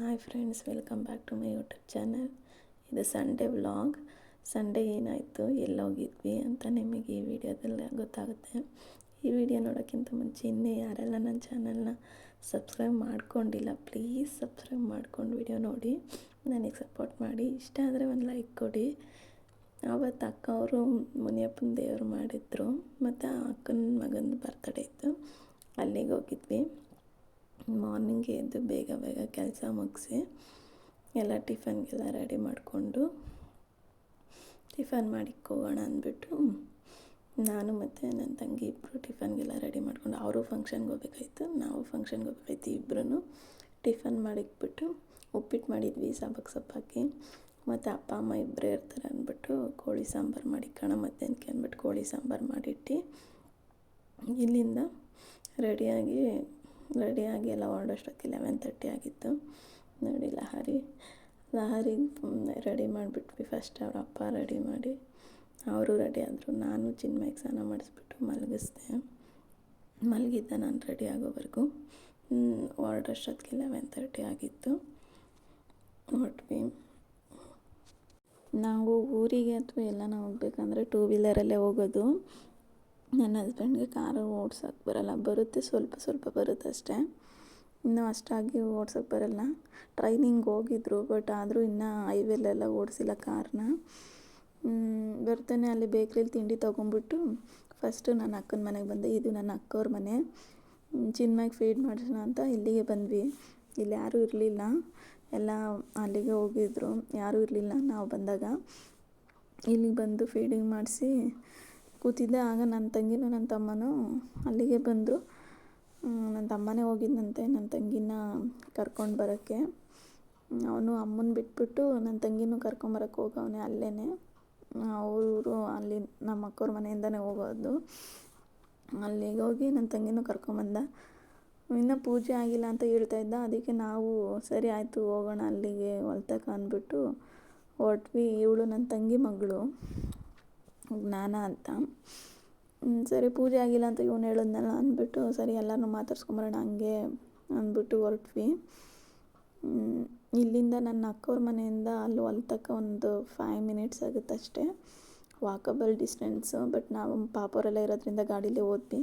Hi friends welcome back to my YouTube channel ಇದು Sunday vlog Sunday ಏನಾಯಿತು, ಎಲ್ಲೋಗಿದ್ವಿ ಅಂತ ನಿಮಗೆ ಈ ವಿಡಿಯೋದಲ್ಲಿ ಗೊತ್ತಾಗುತ್ತೆ. ಈ ವಿಡಿಯೋ ನೋಡೋಕ್ಕಿಂತ ಮುಂಚೆ ಇನ್ನೇ ಯಾರೆಲ್ಲ ನನ್ನ ಚಾನಲ್ನ ಸಬ್ಸ್ಕ್ರೈಬ್ ಮಾಡ್ಕೊಂಡಿಲ್ಲ ಪ್ಲೀಸ್ ಸಬ್ಸ್ಕ್ರೈಬ್ ಮಾಡ್ಕೊಂಡು ವಿಡಿಯೋ ನೋಡಿ. ನನಗೆ ಸಪೋರ್ಟ್ ಮಾಡಿ. ಇಷ್ಟ ಆದರೆ ಒಂದು ಲೈಕ್ ಕೊಡಿ. ಆವತ್ತು ಅಕ್ಕ ಅವರು ಮುನಿಯಪ್ಪನ ದೇವರು ಮಾಡಿದ್ರು. ಮತ್ತು ಅಕ್ಕನ ಮಗನ ಬರ್ತಡೇ ಇತ್ತು. ಅಲ್ಲಿಗೆ ಹೋಗಿದ್ವಿ. ಮಾರ್ನಿಂಗ್ ಎದ್ದು ಬೇಗ ಬೇಗ ಕೆಲಸ ಮುಗಿಸಿ ಎಲ್ಲ ಟಿಫನ್ಗೆಲ್ಲ ರೆಡಿ ಮಾಡಿಕೊಂಡು ಟಿಫನ್ ಮಾಡಿಕೋಗೋಣ ಅಂದ್ಬಿಟ್ಟು ನಾನು ಮತ್ತು ನನ್ನ ತಂಗಿ ಇಬ್ಬರು ಟಿಫನ್ಗೆಲ್ಲ ರೆಡಿ ಮಾಡ್ಕೊಂಡು ಅವರು ಫಂಕ್ಷನ್ಗೆ ಹೋಗ್ಬೇಕಾಯ್ತು, ನಾವು ಫಂಕ್ಷನ್ಗೆ ಹೋಗ್ಬೇಕಾಯ್ತು ಇಬ್ಬರೂ ಟಿಫನ್ ಮಾಡಿಕ್ಬಿಟ್ಟು ಉಪ್ಪಿಟ್ಟು ಮಾಡಿದ್ವಿ ಸಬ್ಬಕ್ಕೆ ಸೊಪ್ಪಾಕಿ ಮತ್ತು ಅಪ್ಪ, ಅಮ್ಮ ಇಬ್ಬರೇ ಇರ್ತಾರೆ ಅಂದ್ಬಿಟ್ಟು ಕೋಳಿ ಸಾಂಬಾರು ಮಾಡಿಕೋಣ ಮಧ್ಯಾಹ್ನಕ್ಕೆ ಅಂದ್ಬಿಟ್ಟು ಕೋಳಿ ಸಾಂಬಾರು ಮಾಡಿಟ್ಟು ಇಲ್ಲಿಂದ ರೆಡಿಯಾಗಿ ರೆಡಿಯಾಗಿ ಎಲ್ಲ ಹೊರಡೋಷ್ಟೊತ್ತಿಗೆ ಲೆವೆನ್ ತರ್ಟಿ ಆಗಿತ್ತು. ನೋಡಿ, ಲಹರಿ. ಲಹರಿ ರೆಡಿ ಮಾಡಿಬಿಟ್ವಿ ಫಸ್ಟ್ ಅವ್ರ ಅಪ್ಪ ರೆಡಿ ಮಾಡಿ. ಅವರು ರೆಡಿ ಆದರು. ನಾನು ಚಿನ್ಮಯ್ಗೆ ಸ್ನಾನ ಮಾಡಿಸ್ಬಿಟ್ಟು ಮಲಗಿಸ್ದೆ. ಮಲಗಿದ್ದೆ ನಾನು ರೆಡಿ ಆಗೋವರೆಗೂ. ಹೊರಡೋಷ್ಟೊತ್ತಿಗೆ ಲೆವೆನ್ ತರ್ಟಿ ಆಗಿತ್ತು. ಹೊರಟ್ವಿ ನಾವು ಊರಿಗೆ ಅಥವಾ ಎಲ್ಲ ಹೋಗ್ಬೇಕಂದ್ರೆ ಟೂ ವೀಲರಲ್ಲೇ ಹೋಗೋದು. ನನ್ನ ಹಸ್ಬೆಂಡ್ಗೆ ಕಾರು ಓಡ್ಸೋಕ್ಕೆ ಬರೋಲ್ಲ. ಬರುತ್ತೆ, ಸ್ವಲ್ಪ ಸ್ವಲ್ಪ ಬರುತ್ತೆ ಅಷ್ಟೇ. ಇನ್ನೂ ಅಷ್ಟಾಗಿ ಓಡ್ಸೋಕ್ಕೆ ಬರೋಲ್ಲ. ಟ್ರೈನಿಂಗ್ ಹೋಗಿದ್ರು ಬಟ್ ಆದರೂ ಇನ್ನೂ ಹೈವೇಲೆಲ್ಲ ಓಡಿಸಿಲ್ಲ ಕಾರನ್ನ ಬರ್ತಾನೆ ಅಲ್ಲಿ ಬೇಕ್ರಿಲಿ ತಿಂಡಿ ತೊಗೊಂಬಿಟ್ಟು ಫಸ್ಟು ನನ್ನ ಅಕ್ಕನ ಮನೆಗೆ ಬಂದೆ. ಇದು ನನ್ನ ಅಕ್ಕವ್ರ ಮನೆ. ಚಿನ್ಮಾಗಿ ಫೀಡ್ ಮಾಡಿಸೋಣ ಅಂತ ಇಲ್ಲಿಗೆ ಬಂದ್ವಿ. ಇಲ್ಲಿ ಯಾರೂ ಇರಲಿಲ್ಲ. ಎಲ್ಲ ಅಲ್ಲಿಗೆ ಹೋಗಿದ್ರು. ಯಾರೂ ಇರಲಿಲ್ಲ ನಾವು ಬಂದಾಗ. ಇಲ್ಲಿಗೆ ಬಂದು ಫೀಡಿಂಗ್ ಮಾಡಿಸಿ ಕೂತಿದ್ದೆ. ಆಗ ನನ್ನ ತಂಗಿನೂ ನನ್ನ ತಮ್ಮನೂ ಅಲ್ಲಿಗೆ ಬಂದರು. ನನ್ನ ತಮ್ಮನೇ ಹೋಗಿದ್ದಂತೆ ನನ್ನ ತಂಗಿನ ಕರ್ಕೊಂಡು ಬರೋಕ್ಕೆ. ಅವನು ಅಮ್ಮನ ಬಿಟ್ಬಿಟ್ಟು ನನ್ನ ತಂಗಿನೂ ಕರ್ಕೊಂಬರಕ್ಕೆ ಹೋಗವನೇ ಅಲ್ಲೇ ಅವರು ಅಲ್ಲಿ ನಮ್ಮ ಅಕ್ಕವ್ರ ಮನೆಯಿಂದನೇ ಹೋಗೋದು. ಅಲ್ಲಿಗೆ ಹೋಗಿ ನನ್ನ ತಂಗಿನೂ ಕರ್ಕೊಂಬಂದ ಇನ್ನೂ ಪೂಜೆ ಆಗಿಲ್ಲ ಅಂತ ಹೇಳ್ತಾ ಇದ್ದ. ಅದಕ್ಕೆ ನಾವು ಸರಿ ಆಯಿತು, ಹೋಗೋಣ ಅಲ್ಲಿಗೆ ಹೊಲ್ತಕ್ಕ ಅಂದ್ಬಿಟ್ಟು ಹೊಟ್ವಿ ಇವಳು ನನ್ನ ತಂಗಿ ಮಗಳು. ಜ್ಞಾನ ಅಂತ. ಸರಿ, ಪೂಜೆ ಆಗಿಲ್ಲ ಅಂತ ಇವನು ಹೇಳಿದ್ನಲ್ಲ ಅಂದ್ಬಿಟ್ಟು, ಸರಿ ಎಲ್ಲರನ್ನೂ ಮಾತಾಡ್ಸ್ಕೊಂಬರೋಣ ಹಂಗೆ ಅಂದ್ಬಿಟ್ಟು ಹೊರಟ್ವಿ. ಇಲ್ಲಿಂದ ನನ್ನ ಅಕ್ಕವ್ರ ಮನೆಯಿಂದ ಅಲ್ಲಿ ಹೊಲ್ತಕ್ಕ ಒಂದು ಫೈವ್ ಮಿನಿಟ್ಸ್ ಆಗುತ್ತೆ ಅಷ್ಟೇ. ವಾಕಬಲ್ ಡಿಸ್ಟೆನ್ಸು ಬಟ್ ನಾವು ಪಾಪವರೆಲ್ಲ ಇರೋದ್ರಿಂದ ಗಾಡೀಲೇ ಹೋದ್ವಿ.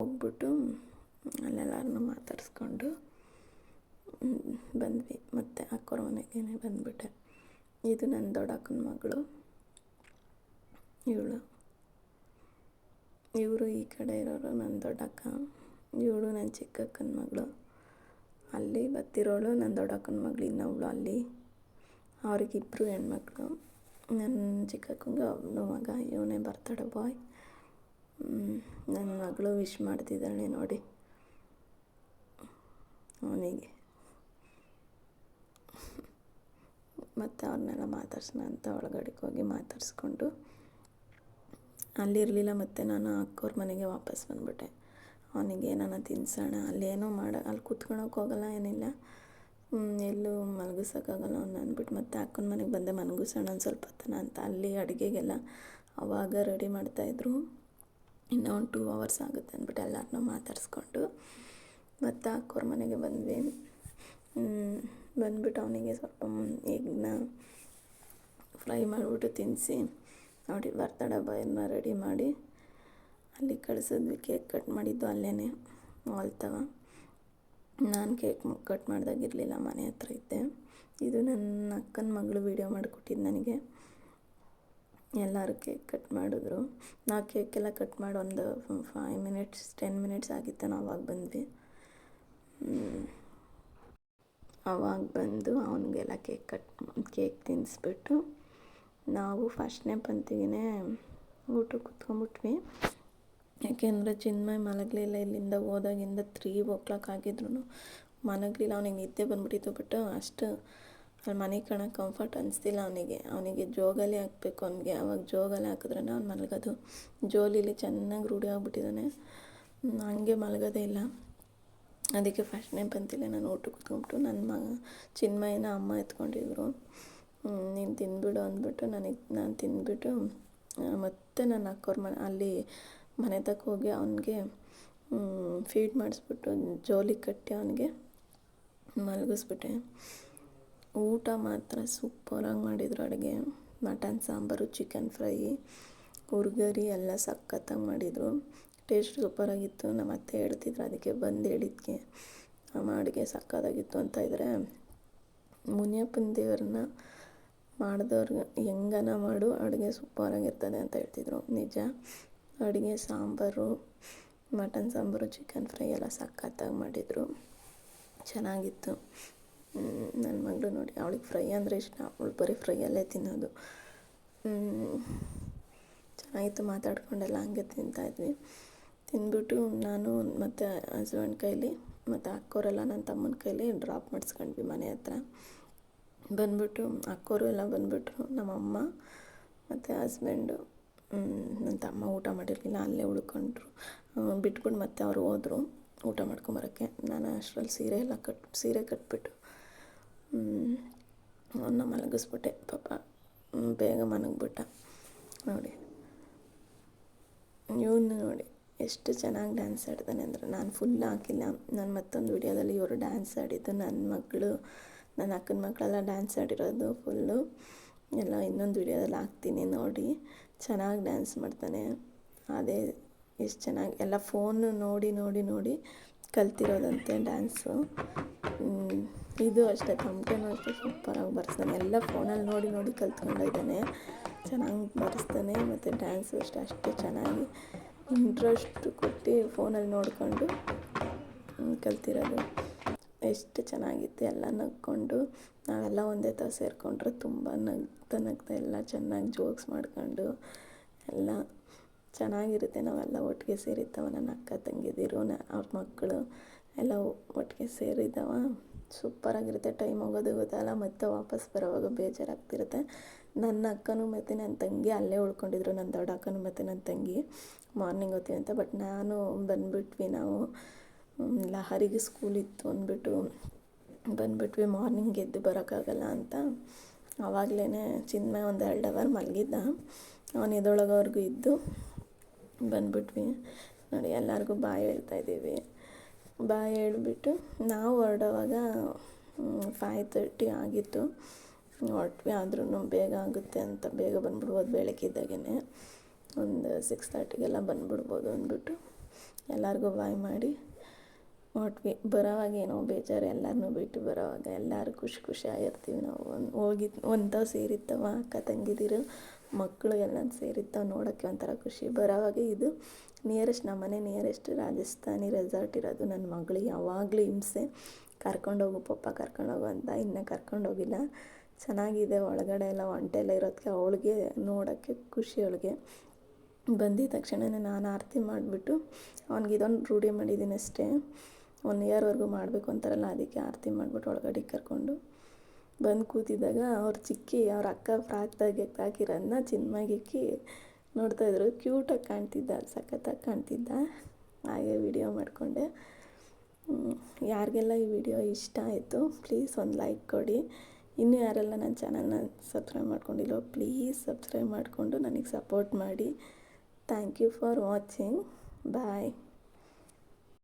ಹೋಗ್ಬಿಟ್ಟು ಅಲ್ಲೆಲ್ಲರನ್ನೂ ಮಾತಾಡಿಸ್ಕೊಂಡು ಬಂದ್ವಿ. ಮತ್ತು ಅಕ್ಕವ್ರ ಮನೆಗೆ ಬಂದ್ಬಿಟ್ಟೆ. ಇದು ನನ್ನ ದೊಡ್ಡಕ್ಕನ ಮಗಳು. ಇವಳು. ಇವರು ಈ ಕಡೆ ಇರೋರು ನನ್ನ ದೊಡ್ಡಕ್ಕ ಇವಳು ನನ್ನ ಚಿಕ್ಕಕ್ಕನ ಮಗಳು. ಅಲ್ಲಿ ಬತ್ತಿರೋಳು ನನ್ನ ದೊಡ್ಡಕ್ಕನ ಮಗಳು, ಇನ್ನೊಬ್ಳು ಅಲ್ಲಿ. ಅವ್ರಿಗಿಬ್ಬರು ಹೆಣ್ಮಕ್ಳು. ನನ್ನ ಚಿಕ್ಕಕ್ಕಂಗೆ ಅವನು ಮಗ, ಇವನೇ ಬರ್ತಾಳೆ ಬಾಯ್. ನನ್ನ ಮಗಳು ವಿಶ್ ಮಾಡ್ತಿದ್ದಾಳೆ ನೋಡಿ. ಅವನಿಗೆ. ಮತ್ತು ಅವ್ರನ್ನೆಲ್ಲ ಮಾತಾಡ್ಸೋಣ ಅಂತ ಒಳಗಡೆಗೆ ಹೋಗಿ ಮಾತಾಡಿಸ್ಕೊಂಡು ಅಲ್ಲಿರಲಿಲ್ಲ ಮತ್ತು ನಾನು ಅಕ್ಕವ್ರ ಮನೆಗೆ ವಾಪಸ್ ಬಂದುಬಿಟ್ಟೆ. ಅವನಿಗೆ ಏನಾನ ತಿನ್ಸೋಣ, ಅಲ್ಲೇನೋ ಮಾಡ, ಅಲ್ಲಿ ಕೂತ್ಕೊಳಕ್ಕೆ ಹೋಗಲ್ಲ, ಏನಿಲ್ಲ. ಎಲ್ಲೂ ಮಲಗಿಸೋಕ್ಕಾಗಲ್ಲ, ಅವ್ನು ಅಂದ್ಬಿಟ್ಟು, ಮತ್ತೆ ಅಕ್ಕನ ಮನೆಗೆ ಬಂದೆ, ಮಲಗಿಸೋಣ ಒಂದು ಸ್ವಲ್ಪ ಹೊತ್ತನ ಅಂತ. ಅಲ್ಲಿ ಅಡುಗೆಗೆಲ್ಲ ಅವಾಗ ರೆಡಿ ಮಾಡ್ತಾಯಿದ್ರು ಇನ್ನೂ ಒಂದು ಟೂ ಅವರ್ಸ್ ಆಗುತ್ತೆ ಅಂದ್ಬಿಟ್ಟು ಎಲ್ಲರನ್ನೂ ಮಾತಾಡಿಸ್ಕೊಂಡು ಮತ್ತು ಅಕ್ಕವ್ರ ಮನೆಗೆ ಬಂದ್ವಿ. ಬಂದ್ಬಿಟ್ಟು ಅವನಿಗೆ ಸ್ವಲ್ಪ ಎಗ್ನ ಫ್ರೈ ಮಾಡಿಬಿಟ್ಟು ತಿನ್ನಿಸಿ ನೋಡಿ, ಬರ್ತಡೆ ಬಾಯನ್ನ ರೆಡಿ ಮಾಡಿ ಅಲ್ಲಿ ಕಳಿಸಿದ್ವಿ ಕೇಕ್ ಕಟ್ ಮಾಡಿದ್ದು ಅಲ್ಲೇ ಹೊಲ್ತವ ನಾನು ಕೇಕ್ ಕಟ್ ಮಾಡ್ದಾಗಿರಲಿಲ್ಲ ಮನೆ ಹತ್ರ ಇದ್ದೆ. ಇದು ನನ್ನ ಅಕ್ಕನ ಮಗಳು ವೀಡಿಯೋ ಮಾಡಿಕೊಟ್ಟಿದ್ದು ನನಗೆ. ಎಲ್ಲರೂ ಕೇಕ್ ಕಟ್ ಮಾಡಿದ್ರು. ನಾವು ಕೇಕೆಲ್ಲ ಕಟ್ ಮಾಡಿ ಒಂದು ಫೈವ್ ಮಿನಿಟ್ಸ್ ಟೆನ್ ಮಿನಿಟ್ಸ್ ಆಗಿತ್ತು ನಾವು ಅವಾಗ ಬಂದ್ವಿ. ಅವಾಗ ಬಂದು ಅವನಿಗೆಲ್ಲ ಕೇಕ್ ಕಟ್, ಕೇಕ್ ತಿನ್ನಿಸ್ಬಿಟ್ಟು ನಾವು ಫಸ್ಟ್ನೇ ಪಂತಿಗೆ ಊಟಕ್ಕೆ ಕುತ್ಕೊಂಡ್ಬಿಟ್ವಿ. ಯಾಕೆಂದರೆ ಚಿನ್ಮಯ್ ಮಲಗಲಿಲ್ಲ ಇಲ್ಲಿಂದ ಹೋದಾಗಿಂದ ತ್ರೀ ಓ ಕ್ಲಾಕ್ ಆಗಿದ್ರು ಮಲಗಲಿಲ್ಲ, ಅವನಿಗೆ ನಿದ್ದೆ ಬಂದ್ಬಿಟ್ಟಿತ್ತು ಬಟ್ ಅಷ್ಟು ಅಲ್ಲಿ ಮನೆ ಕಾಣೋಕೆ ಕಂಫರ್ಟ್ ಅನಿಸ್ತಿಲ್ಲ ಅವನಿಗೆ. ಅವನಿಗೆ ಜೋಗಲ್ಲಿ ಹಾಕಬೇಕು ಅವನಿಗೆ. ಅವಾಗ ಜೋಗಲ್ಲಿ ಹಾಕಿದ್ರೆ ಅವ್ನು ಮಲಗೋದು. ಜೋಲಿಲಿ ಚೆನ್ನಾಗಿ ರೂಢಿ ಆಗಿಬಿಟ್ಟಿದ್ದಾನೆ ಹಂಗೆ ಮಲಗೋದೇ ಇಲ್ಲ. ಅದಕ್ಕೆ ಫಸ್ಟ್ನೇ ಬಂತಿಲ್ಲ ನಾನು ಊಟಕ್ಕೆ ಕುತ್ಕೊಂಡ್ಬಿಟ್ಟು ನನ್ನ ಮಗ ಚಿನ್ಮಯನ ಅಮ್ಮ ಎತ್ಕೊಂಡಿದ್ರು. ನೀನು ತಿಂದ್ಬಿಡು ಅಂದ್ಬಿಟ್ಟು ನನಗೆ, ನಾನು ತಿಂದ್ಬಿಟ್ಟು ಮತ್ತೆ ನನ್ನ ಅಕ್ಕವ್ರ ಮನೆ, ಅಲ್ಲಿ ಮನೆ ತಕ್ಕ ಹೋಗಿ ಅವನಿಗೆ ಫೀಡ್ ಮಾಡಿಸ್ಬಿಟ್ಟು ಜೋಲಿ ಕಟ್ಟಿ ಅವನಿಗೆ ಮಲಗಿಸ್ಬಿಟ್ಟೆ. ಊಟ ಮಾತ್ರ ಸೂಪರಾಗಿ ಮಾಡಿದ್ರು ಅಡುಗೆ. ಮಟನ್, ಸಾಂಬಾರು ಚಿಕನ್ ಫ್ರೈ ಹುರ್ಗರಿ ಎಲ್ಲ ಸಖತ್ತಾಗಿ ಮಾಡಿದರು. ಟೇಸ್ಟ್ ಸೂಪರಾಗಿತ್ತು. ನಮ್ಮ ಅತ್ತೆ ಹೇಳ್ತಿದ್ರು ಅದಕ್ಕೆ ಬಂದು ಹೇಳಿದ್ಕೆ. ಅಮ್ಮ ಅಡುಗೆ ಸಕ್ಕತ್ತಾಗಿತ್ತು ಅಂತ ಇದ್ದರೆ ಮುನಿಯಪ್ಪನ ದೇವ್ರನ್ನ ಮಾಡಿದವ್ರಿಗೆ ಹೆಂಗನ ಮಾಡು, ಅಡುಗೆ ಸೂಪರಾಗಿರ್ತದೆ ಅಂತ ಹೇಳ್ತಿದ್ರು. ನಿಜ. ಅಡುಗೆ sambar, mutton sambar chicken fry ಎಲ್ಲ ಸಖತ್ತಾಗಿ ಮಾಡಿದರು. ಚೆನ್ನಾಗಿತ್ತು. ನನ್ನ ಮಗಳು ನೋಡಿ, ಅವಳಿಗೆ ಫ್ರೈ ಅಂದರೆ ಇಷ್ಟ. ಅವಳು ಬರೀ ಫ್ರೈಯಲ್ಲೇ ತಿನ್ನೋದು. ಚೆನ್ನಾಗಿತ್ತು ಮಾತಾಡ್ಕೊಂಡೆಲ್ಲ, ಹಂಗೆ ತಿಂತಾಯಿದ್ವಿ ತಿಂದ್ಬಿಟ್ಟು ನಾನು ಮತ್ತು ಹಸ್ಬೆಂಡ್ ಕೈಲಿ, ಮತ್ತು ಅಕ್ಕೋರೆಲ್ಲ ನನ್ನ ತಮ್ಮನ ಕೈಲಿ ಡ್ರಾಪ್ ಮಾಡಿಸ್ಕೊಂಡ್ವಿ ಮನೆ ಹತ್ರ. ಬಂದ್ಬಿಟ್ಟು, ಅಕ್ಕೋರು ಎಲ್ಲ ಬಂದುಬಿಟ್ರು, ನಮ್ಮಮ್ಮ ಮತ್ತು ಹಸ್ಬೆಂಡು ನನ್ನ ತಮ್ಮ ಊಟ ಮಾಡಿರಲಿಲ್ಲ, ಅಲ್ಲೇ ಉಳ್ಕೊಂಡ್ರು. ಬಿಟ್ಬಿಟ್ಟು ಮತ್ತೆ ಅವರು ಹೋದರು ಊಟ ಮಾಡ್ಕೊಂಬರೋಕ್ಕೆ. ನಾನು ಅಷ್ಟರಲ್ಲಿ ಸೀರೆ ಎಲ್ಲ ಕಟ್, ಸೀರೆ ಕಟ್ಬಿಟ್ಟು ಅವನ್ನ ಮಲಗಿಸ್ಬಿಟ್ಟೆ. ಪಾಪ ಬೇಗ ಮಲಗಿಬಿಟ್ಟ. ನೋಡಿ, ಇವನು ನೋಡಿ ಎಷ್ಟು ಚೆನ್ನಾಗಿ ಡ್ಯಾನ್ಸ್ ಆಡ್ತಾನೆ ಅಂದರೆ, ನಾನು ಫುಲ್ ಹಾಕಿಲ್ಲ. ನಾನು ಮತ್ತೊಂದು ವಿಡಿಯೋದಲ್ಲಿ ಇವರು ಡ್ಯಾನ್ಸ್ ಆಡಿದ್ದು ನನ್ನ ಮಕ್ಕಳು ನನ್ನ ಅಕ್ಕನ ಮಕ್ಕಳೆಲ್ಲ ಡ್ಯಾನ್ಸ್ ಆಡಿರೋದು ಫುಲ್ಲು ಎಲ್ಲ ಇನ್ನೊಂದು ವಿಡಿಯೋದಲ್ಲಿ ಹಾಕ್ತೀನಿ ನೋಡಿ. ಚೆನ್ನಾಗಿ ಡ್ಯಾನ್ಸ್ ಮಾಡ್ತಾನೆ. ಅದೇ ಎಷ್ಟು ಚೆನ್ನಾಗಿ, ಎಲ್ಲ ಫೋನು ನೋಡಿ ನೋಡಿ ನೋಡಿ ಕಲ್ತಿರೋದಂತೆ ಡ್ಯಾನ್ಸು ಇದು ಅಷ್ಟೇ ತಮಟೆನೂ ಅಷ್ಟೇ ಸೂಪರಾಗಿ ಬರ್ಸ್ತಾನೆ. ಎಲ್ಲ ಫೋನಲ್ಲಿ ನೋಡಿ ನೋಡಿ ಕಲ್ತ್ಕೊಂಡಿದ್ದಾನೆ ಚೆನ್ನಾಗಿ ಬರ್ಸ್ತಾನೆ ಮತ್ತು ಡ್ಯಾನ್ಸು ಅಷ್ಟೇ ಅಷ್ಟೇ ಚೆನ್ನಾಗಿ ಇಂಟ್ರೆಸ್ಟ್ ಕೊಟ್ಟು ಫೋನಲ್ಲಿ ನೋಡಿಕೊಂಡು ಕಲ್ತಿರೋದು. ಎಷ್ಟು ಚೆನ್ನಾಗಿತ್ತು ಎಲ್ಲ ನಕ್ಕೊಂಡು ನಾವೆಲ್ಲ ಒಂದೇ ಥರ ಸೇರಿಕೊಂಡ್ರೆ ತುಂಬ ನಗ್ತಾ ನಗ್ತಾ ಎಲ್ಲ ಚೆನ್ನಾಗಿ ಜೋಕ್ಸ್ ಮಾಡ್ಕೊಂಡು ಎಲ್ಲ ಚೆನ್ನಾಗಿರುತ್ತೆ. ನಾವೆಲ್ಲ ಒಟ್ಟಿಗೆ ಸೇರಿದ್ದಾವ, ನನ್ನ ಅಕ್ಕ ತಂಗಿದಿರು, ನ ಅವ್ರ ಮಕ್ಕಳು ಎಲ್ಲ ಒಟ್ಟಿಗೆ ಸೇರಿದ್ದಾವ. ಸೂಪರಾಗಿರುತ್ತೆ. ಟೈಮ್ ಹೋಗೋದು ಗೊತ್ತಲ್ಲ, ಮತ್ತೆ ವಾಪಸ್ ಬರೋವಾಗ ಬೇಜಾರಾಗ್ತಿರುತ್ತೆ. ನನ್ನ ಅಕ್ಕನೂ ಮತ್ತು ನನ್ನ ತಂಗಿ ಅಲ್ಲೇ ಉಳ್ಕೊಂಡಿದ್ರು. ನನ್ನ ದೊಡ್ಡ ಅಕ್ಕನೂ ಮತ್ತು ನನ್ನ ತಂಗಿ. ಮಾರ್ನಿಂಗ್ ಹೋಗ್ತೀವಿ ಅಂತ. ಬಟ್ ನಾನು ಬಂದುಬಿಟ್ವಿ ನಾವು. ಲಹರಿಗೆ ಸ್ಕೂಲ್ ಇತ್ತು ಅಂದ್ಬಿಟ್ಟು ಬಂದುಬಿಟ್ವಿ ಮಾರ್ನಿಂಗ್ ಎದ್ದು ಬರೋಕ್ಕಾಗಲ್ಲ ಅಂತ. ಆವಾಗಲೇ ಚಿನ್ಮಯ ಒಂದು ಎರಡು ಅವರ್ ಮಲಗಿದ್ದ. ಅವನು ಎದೊಳಗೋವರೆಗೂ ಇದ್ದು ಬಂದ್ಬಿಟ್ವಿ. ನೋಡಿ, ಎಲ್ಲರಿಗೂ ಹೇಳ್ತಾ ಇದ್ದೀವಿ. ಬಾಯಿ ಹೇಳ್ಬಿಟ್ಟು ನಾವು ಹೊರಡೋವಾಗ ಫೈವ್ ತರ್ಟಿ ಆಗಿತ್ತು. ಹೊರಟ್ವಿ ಆದ್ರೂ ಬೇಗ ಆಗುತ್ತೆ ಅಂತ ಬೇಗ ಬಂದ್ಬಿಡ್ಬೋದು ಬೆಳಗ್ಗಿದ್ದಾಗೇ ಒಂದು ಸಿಕ್ಸ್ ತರ್ಟಿಗೆಲ್ಲ ಬಂದುಬಿಡ್ಬೋದು ಅಂದ್ಬಿಟ್ಟು ಎಲ್ಲರಿಗೂ ಬಾಯ್ ಮಾಡಿ ಹೊಟ್ವಿ ಬರೋವಾಗ ಏನೋ ಬೇಜಾರು ಎಲ್ಲರನ್ನೂ ಬಿಟ್ಟು ಬರೋವಾಗ ಎಲ್ಲರೂ ಖುಷಿ ಖುಷಿಯಾಗಿರ್ತೀವಿ ನಾವು. ಒಂದು ಹೋಗಿ ಒಂಥವು ಸೇರಿತ್ತವ ಅಕ್ಕ ತಂಗಿದಿರು ಮಕ್ಕಳು ಎಲ್ಲ ಸೇರಿತ್ತವ ನೋಡೋಕ್ಕೆ ಒಂಥರ ಖುಷಿ. ಬರೋವಾಗ ಇದು ನಿಯರೆಸ್ಟ್ ನಮ್ಮ ಮನೆ ನಿಯರೆಸ್ಟ್ ರಾಜಸ್ಥಾನಿ ರೆಸಾರ್ಟ್ ಇರೋದು ನನ್ನ ಮಗಳು ಯಾವಾಗಲೂ ಹಿಂಸೆ. ಕರ್ಕೊಂಡೋಗು ಪಪ್ಪ ಕರ್ಕೊಂಡೋಗು ಅಂತ ಇನ್ನೂ ಕರ್ಕೊಂಡೋಗಿಲ್ಲ ಚೆನ್ನಾಗಿದೆ, ಒಳಗಡೆ ಎಲ್ಲ ಒಂಟೆಲ್ಲ ಇರೋದಕ್ಕೆ ಅವಳಿಗೆ ನೋಡೋಕ್ಕೆ ಖುಷಿ ಅವಳಿಗೆ. ಬಂದಿದ ತಕ್ಷಣವೇ ನಾನು ಆರತಿ ಮಾಡಿಬಿಟ್ಟು ಅವ್ನಿಗೆ ಇದೊಂದು ರೂಢಿ ಮಾಡಿದ್ದೀನಿ ಅಷ್ಟೇ. ಒನ್ ಇಯರ್ವರೆಗೂ ಮಾಡಬೇಕು ಅಂತಾರಲ್ಲ, ಅದಕ್ಕೆ ಆರತಿ ಮಾಡಿಬಿಟ್ಟು ಒಳಗಡೆ ಕರ್ಕೊಂಡು ಬಂದು ಕೂತಿದ್ದಾಗ ಅವ್ರ ಚಿಕ್ಕಿ, ಅವ್ರ ಅಕ್ಕ ಫ್ರಾಕ್ ತೆಗೆಯಕ್ಕೆ ಹಾಕಿರೋದನ್ನ ಚಿನ್ಮಾಗಿಕ್ಕಿ ನೋಡ್ತಾಯಿದ್ರು ಕ್ಯೂಟಾಗಿ ಕಾಣ್ತಿದ್ದ, ಸಖತ್ತಾಗಿ ಕಾಣ್ತಿದ್ದ. ಹಾಗೆ ವಿಡಿಯೋ ಮಾಡಿಕೊಂಡೆ. ಯಾರಿಗೆಲ್ಲ ಈ ವಿಡಿಯೋ ಇಷ್ಟ ಆಯಿತು, ಪ್ಲೀಸ್ ಒಂದು ಲೈಕ್ ಕೊಡಿ. ಇನ್ನೂ ಯಾರೆಲ್ಲ ನನ್ನ ಚಾನಲ್ನ ಸಬ್ಸ್ಕ್ರೈಬ್ ಮಾಡ್ಕೊಂಡಿಲ್ಲೋ ಪ್ಲೀಸ್ ಸಬ್ಸ್ಕ್ರೈಬ್ ಮಾಡಿಕೊಂಡು ನನಗೆ ಸಪೋರ್ಟ್ ಮಾಡಿ. Thank you for watching. Bye.